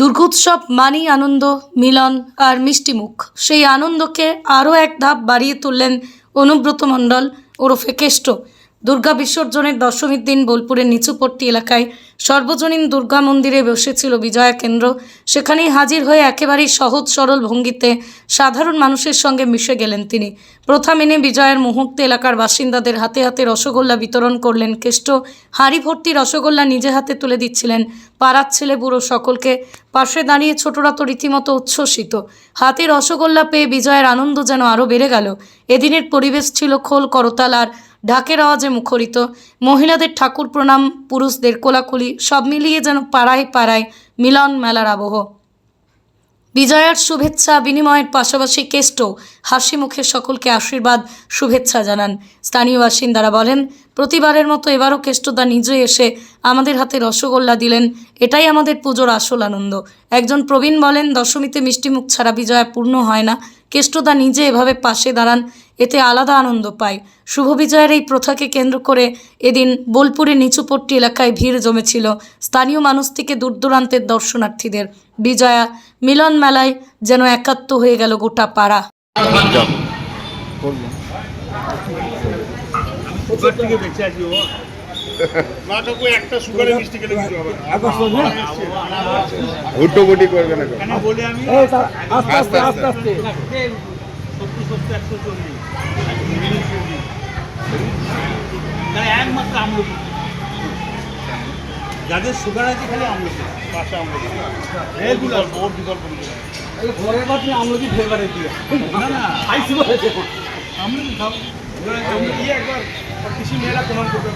দুর্গোৎসব মানেই আনন্দ, মিলন আর মিষ্টিমুখ সেই আনন্দকে আরও এক ধাপ বাড়িয়ে তুললেন অনুব্রত মণ্ডল ওরফে কেষ্ট। দুর্গা বিসর্জনের দশমীর দিন বোলপুরের নিচুপট্টি এলাকায় সর্বজনীন দুর্গা মন্দিরে বসেছিল বিজয়া কেন্দ্র। সেখানেই হাজির হয়ে একেবারেই সহজ সরল ভঙ্গিতে সাধারণ মানুষের সঙ্গে মিশে গেলেন তিনি। প্রথা মেনে বিজয়ের মুহূর্তে এলাকার বাসিন্দাদের হাতে হাতে রসগোল্লা বিতরণ করলেন কেষ্ট। হাঁড়ি ভর্তি রসগোল্লা নিজে হাতে তুলে দিচ্ছিলেন পাড়ার ছেলে বুড়ো সকলকে। পাশে দাঁড়িয়ে ছোটরা তো রীতিমতো উচ্ছ্বসিত। হাতে রসগোল্লা পেয়ে বিজয়ের আনন্দ যেন আরও বেড়ে গেল। এদিনের পরিবেশ ছিল খোল করতাল আর ঢাকের আওয়াজে মুখরিত। মহিলাদের ঠাকুর প্রণাম, পুরুষদের কোলাকুলি, সব মিলিয়ে যেন পাড়ায় পাড়ায় মিলন মেলার আবহ। বিজয়ার শুভেচ্ছা, বিনিময়ের পাশাপাশি কেষ্ট, হাসি মুখে সকলকে আশীর্বাদ, শুভেচ্ছা জানান। স্থানীয় বাসিন্দারা বলেন প্রতিবারের মতো এবারও কেষ্টদা নিজে এসে আমাদের হাতে রসগোল্লা দিলেন। এটাই আমাদের পুজোর আসল আনন্দ। একজন প্রবীণ বলেন দশমীতে মিষ্টিমুখ ছাড়া বিজয়া পূর্ণ হয় না। কেষ্টদা নিজে এভাবে পাশে দাঁড়ান এতে আলাদা আনন্দ পায়। শুভ বিজয়ের এই প্রথাকে কেন্দ্র করে এদিন বোলপুরে নিচুপট্টি এলাকায় ভিড় জমেছিল স্থানীয় মানুষ থেকে দূর দূরান্তের দর্শনার্থীদের। বিজয়া মিলন মেলায় যেন একাত্ম হয়ে গেল গোটা পাড়া। হুট্টোপুটি করবে না আস্তে আস্তে আস্তে একমাত্র আমলকি। যাদের সুগার আছে খালি আমলকি। পাশে আমলকি। রেগুলার বোর্ড বিকল্প। ঘরের পাশে আমলকি ফ্লেভারের দিয়ে না না। আইসি বলেছে আমলকি খাও ইয়ে একবার কৃষি মেয়েরা প্রমাণ করবে